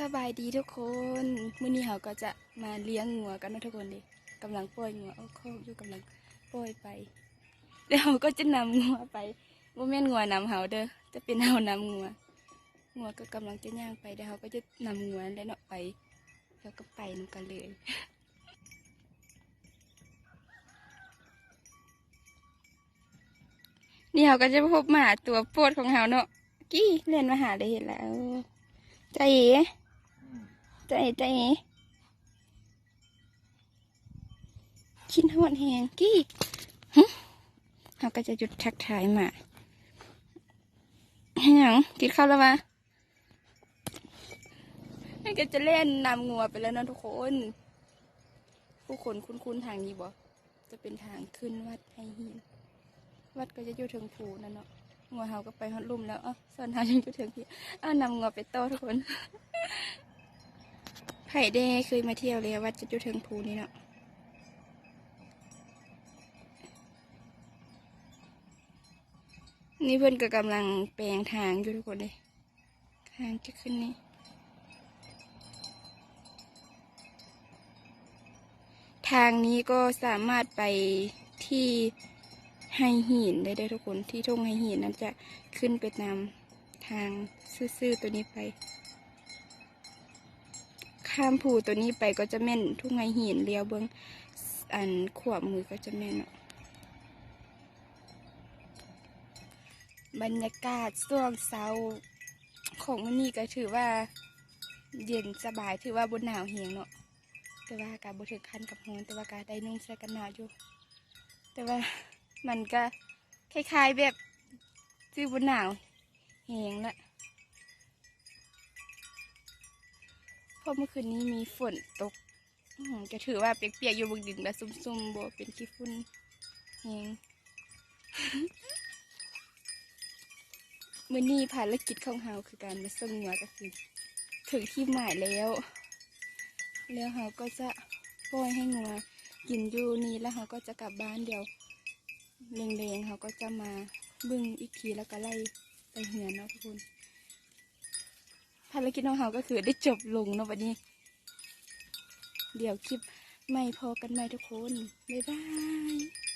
สบายดีทุกคนมื้อนี้เราก็จะมาเลี้ยงงัวกันนะทุกคนดิกำลังปล่อยงัวเอาเข้าอยู่กำลังปล่อยไปแล้วเราก็จะนำงัวไปบ่แม่นงัวนำเฮาเด้อจะเป็นเฮานำงัวงัวก็กำลังจะย่างไปเดี๋ยวเราก็จะนำงัวแล้วเนาะไปแล้วก็ไปนำกันเลยนี่เราก็จะพบหมาตัวโปรดของเราเนาะกี้เล่นมาหาได้เห็นแล้วใจเอ๋ ใจเอ๋ใจเอ๋คิดหอนแหงกี้เราก็จะหยุดทักทายมาให้หยังกินข้าวแล้วมาให้ก็จะเล่นนำงัวไปแล้วนะทุกคน ผู้คนคุ้นๆทางนี้บ่จะเป็นทางขึ้นวัดไฮหินวัดก็จะอยู่ถึงผูนั่นเนาะงัวเฮาก็ไปฮอดลุ่มแล้วอ๋อส่วนเฮายังอยู่ถึงพี่เอานำงัวไปโตทุกคน ไผ่เด้เคยมาเที่ยวเลยวัดจะอยู่ถึงผูนี่เนาะนี่เพื่อนก็กำลังแปลงทางอยู่ทุกคนเลยทางจะขึ้นนี่ทางนี้ก็สามารถไปที่ไฮหินได้ด้ทุกคนที่ทุ่งไฮหินนั้นจะขึ้นไปตามทางซื่อๆตัวนี้ไป ข้ามภูตัวนี้ไปก็จะแม่น ทุ่งไฮหินเลี้ยวเบื้องอันขวามือก็จะแม่นเนาะบรรยากาศช่วงเช้าของวันนี้ก็ถือว่า เย็นสบายถือว่าบนหนาวเหียงเนาะแต่ว่าอากาศบ่ถึงขั้นกับร้อนแต่ว่าอากาศได้นุ่งเสื้อกันหนาวอยู่ แต่ว่ามันก็คล้ายๆแบบซื้อบนหนาวแหงละ ราะเมื่อคืนนี้มีฝนตกจะถือว่าเปียกๆอยู่บนดินแบบซุ่มๆโบเป็นขี้ฝุ่นแหงมื่อนี้ภารกิจของเฮาคือการมาส่งหัวก็คือถึงที่หมายแล้ว แล้วเฮาก็จะปล่อยให้งัวกินอยู่นี่แล้วเฮาก็จะกลับบ้านเดียวเลงๆเขาก็จะมาบึ้งอีกทีแล้วก็ไล่ไปเหือนเนาะทุกคนารกิจของเฮาก็คือได้จบลงเนาะวันนี้ เดี๋ยวคลิปไม่พอกันไหมทุกคน บ๊ายบาย